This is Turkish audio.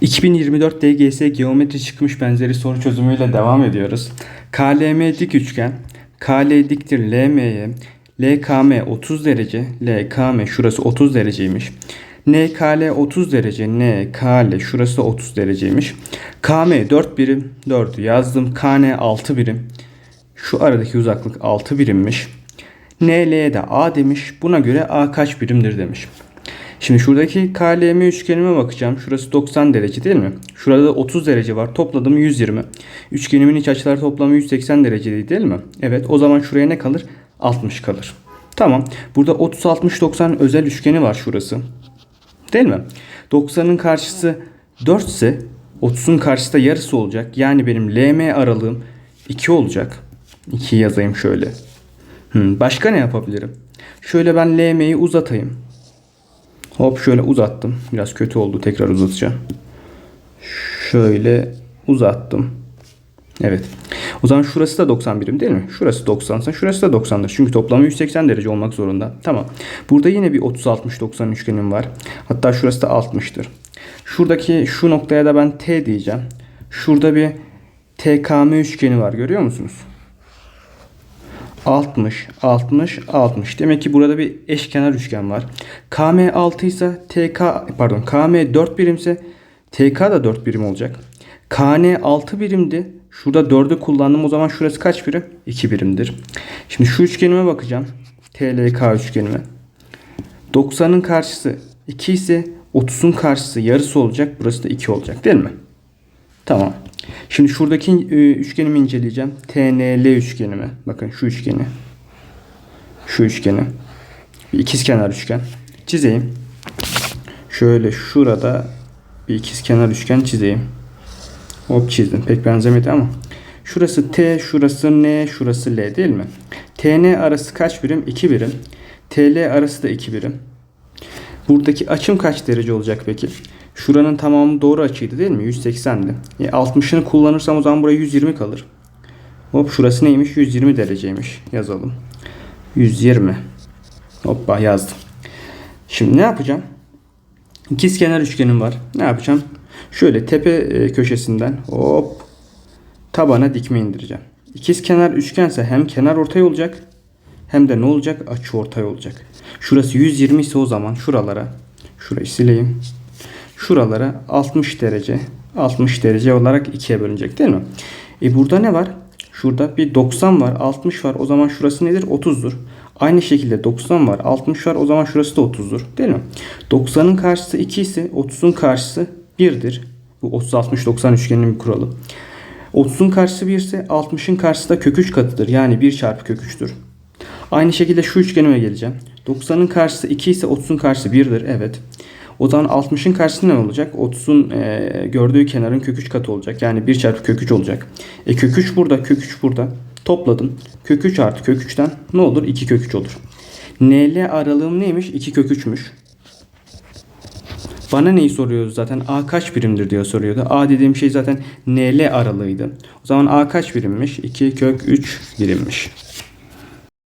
2024 DGS geometri çıkmış benzeri soru çözümüyle devam ediyoruz. KLM dik üçgen, KL diktir LM'ye, LKM 30 derece, LKM şurası 30 dereceymiş. NKL 30 derece, NKL şurası 30 dereceymiş. KM 4 birim, 4'ü yazdım. KN 6 birim. Şu aradaki uzaklık 6 birimmiş. NL'ye de A demiş. Buna göre A kaç birimdir demiş. Şimdi şuradaki KLM üçgenime bakacağım. Şurası 90 derece değil mi? Şurada da 30 derece var. Topladım 120. Üçgenimin iç açıları toplamı 180 derece değil mi? Evet o zaman şuraya ne kalır? 60 kalır. Tamam. Burada 30 60 90 özel üçgeni var şurası. Değil mi? 90'ın karşısı 4 ise 30'un karşısı da yarısı olacak. Yani benim LM aralığım 2 olacak. 2 yazayım şöyle. Hmm, başka ne yapabilirim? Şöyle ben LM'yi uzatayım. Hop şöyle uzattım. Biraz kötü oldu. Tekrar uzatacağım. Şöyle uzattım. Evet. O zaman şurası da 90 birim değil mi? Şurası 90 ise şurası da 90'dır. Çünkü toplamı 180 derece olmak zorunda. Tamam. Burada yine bir 30 60 90 üçgenim var. Hatta şurası da 60'tır. Şuradaki şu noktaya da ben T diyeceğim. Şurada bir TKM üçgeni var. Görüyor musunuz? 60, 60, 60. Demek ki burada bir eşkenar üçgen var. KM 6 ise TK pardon KM 4 birimse TK da 4 birim olacak. KN 6 birimdi. Şurada 4'ü kullandım. O zaman şurası kaç birim? 2 birimdir. Şimdi şu üçgenime bakacağım. TLK üçgenime. 90'ın karşısı 2 ise 30'un karşısı yarısı olacak. Burası da 2 olacak değil mi? Tamam. Şimdi şuradaki e, üçgenimi inceleyeceğim. TNL üçgenimi. Bakın şu üçgeni. Şu üçgeni. Bir ikizkenar üçgen. Çizeyim. Şöyle şurada bir ikizkenar üçgen çizeyim. Hop çizdim. Pek benzemedi ama. Şurası T, şurası N, şurası L değil mi? TN arası kaç birim? 2 birim. TL arası da 2 birim. Buradaki açım kaç derece olacak peki? Şuranın tamamı doğru açıydı değil mi? 180'di. E 60'ını kullanırsam o zaman buraya 120 kalır. Hop şurası neymiş? 120 dereceymiş. Yazalım. 120. Hoppa yazdım. Şimdi ne yapacağım? İkizkenar üçgenim var. Ne yapacağım? Şöyle tepe e, köşesinden hop tabana dikme indireceğim. İkizkenar üçgense hem kenar ortay olacak hem de ne olacak? Açı ortay olacak. Şurası 120 ise o zaman şuralara şurayı sileyim. Şuralara 60 derece 60 derece olarak ikiye bölünecek değil mi? E burada ne var? Şurada bir 90 var 60 var o zaman şurası nedir? 30'dur. Aynı şekilde 90 var 60 var o zaman şurası da 30'dur değil mi? 90'ın karşısı 2 ise 30'un karşısı 1'dir. Bu 30 60 90 üçgeninin bir kuralı. 30'un karşısı 1 ise 60'ın karşısı da kök 3 katıdır. Yani 1 çarpı kök 3'tür. Aynı şekilde şu üçgenime geleceğim. 90'ın karşısı 2 ise 30'un karşısı 1'dir. Evet. O zaman 60'ın karşısı ne olacak? 30'un e, gördüğü kenarın kök 3 katı olacak. Yani 1 çarpı kök 3 olacak. E kök 3 burada, kök 3 burada. Topladım. Kök 3 artı kök 3'ten ne olur? 2 kök 3 olur. NL aralığım neymiş? 2 kök 3'müş. Bana neyi soruyordu zaten? A kaç birimdir diye soruyordu. A dediğim şey zaten NL aralığıydı. O zaman A kaç birimmiş? 2 kök 3 birimmiş.